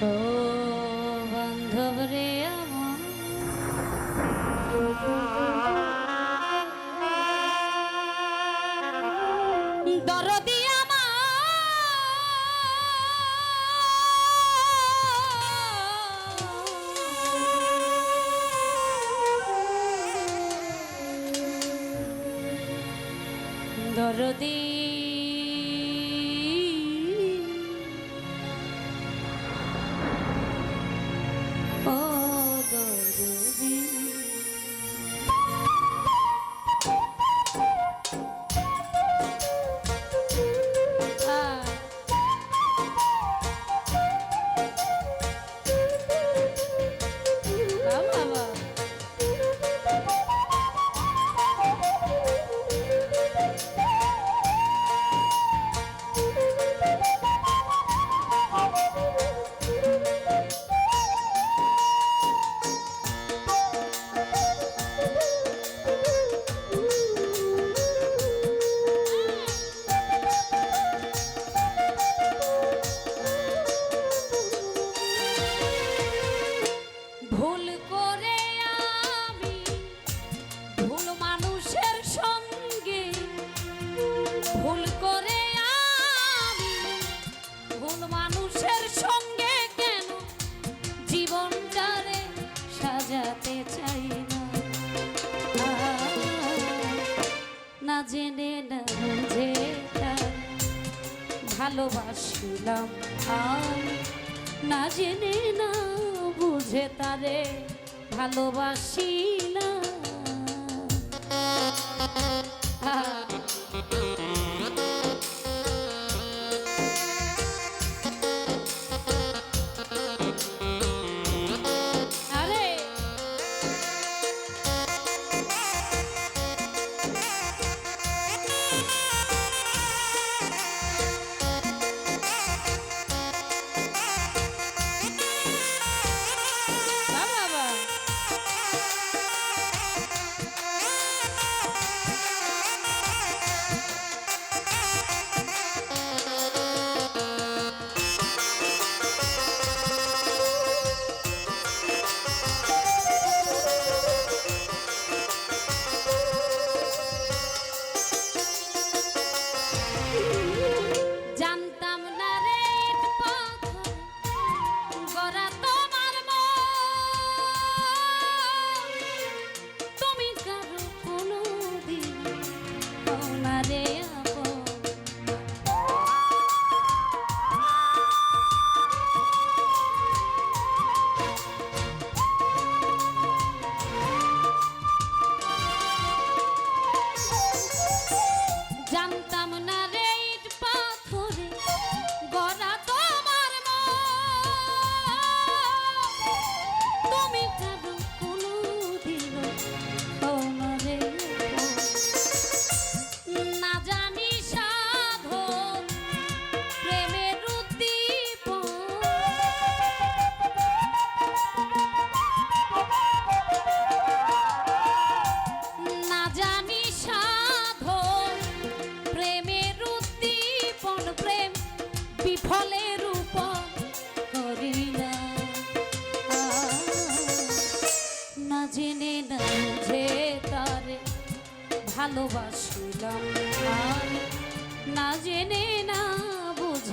ও বান্ধব রে দরদি দরদি না জেনে না যে ভালোবাসিলাম আমি। না জেনে না বুঝে তারে ভালোবাসিলাম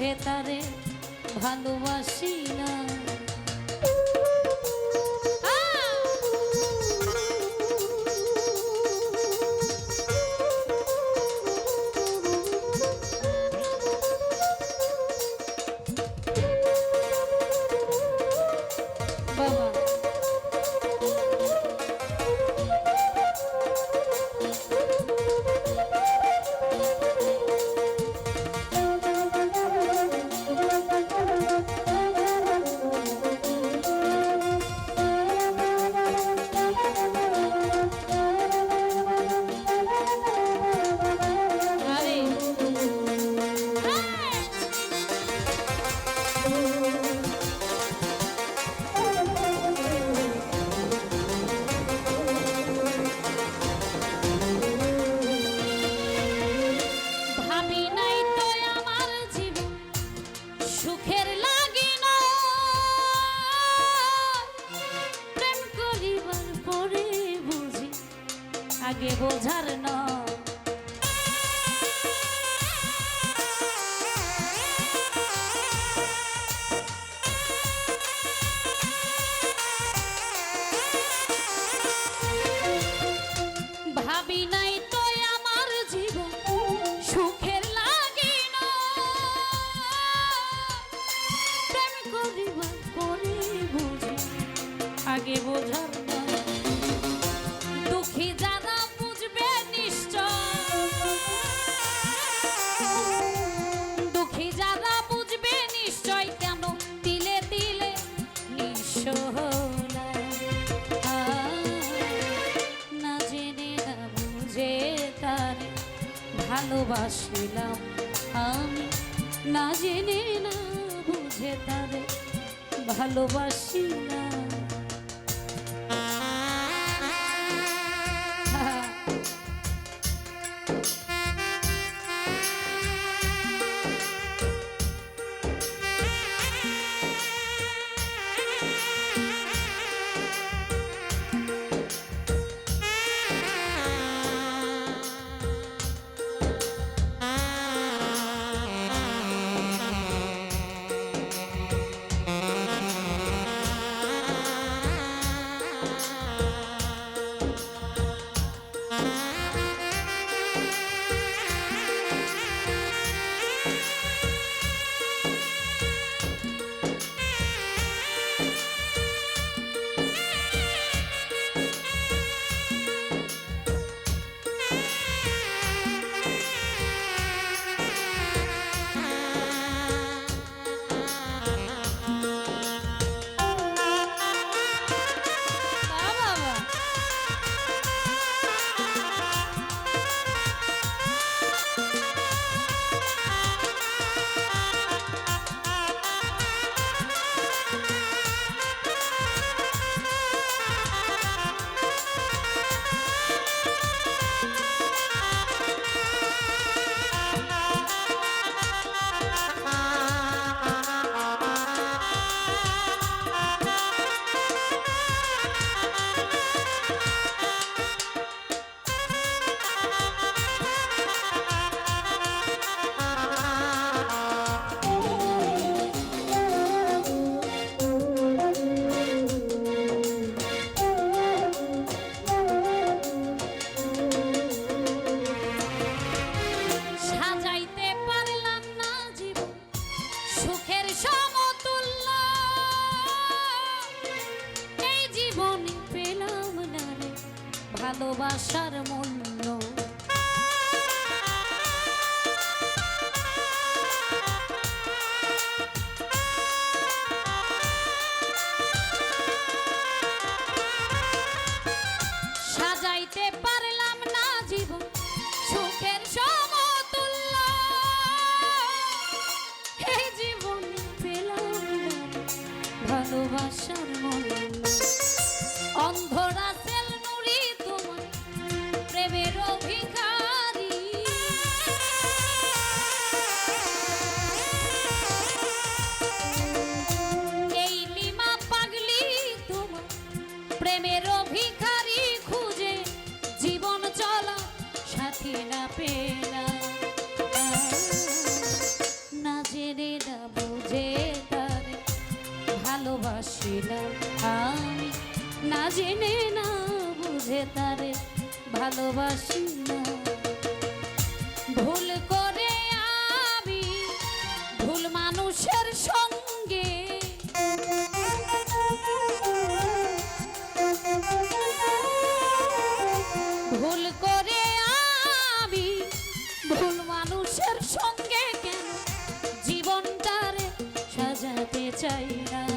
চোখে ভালোবাসি না। বাবা। রে বোঝার দুঃখী যারা বুঝবে নিশ্চয়। দুঃখী যারা বুঝবে নিশ্চয় কেন তিলে তিলে নিঃস না জেনে, না বুঝে তার ভালোবাসিলাম আমি। না জেনে, না বুঝে তাদের ভালোবাসিলাম ভালোবাসার মূল্য ভালোবাসি ভুল করে আমি ভুল মানুষের সঙ্গে। ভুল করে আমি ভুল মানুষের সঙ্গে কেন? জীবনটারে সাজাতে চাই না।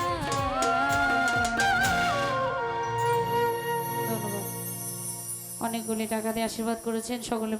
অনেকগুলি টাকা দিয়ে আশীর্বাদ করেছেন। সকলের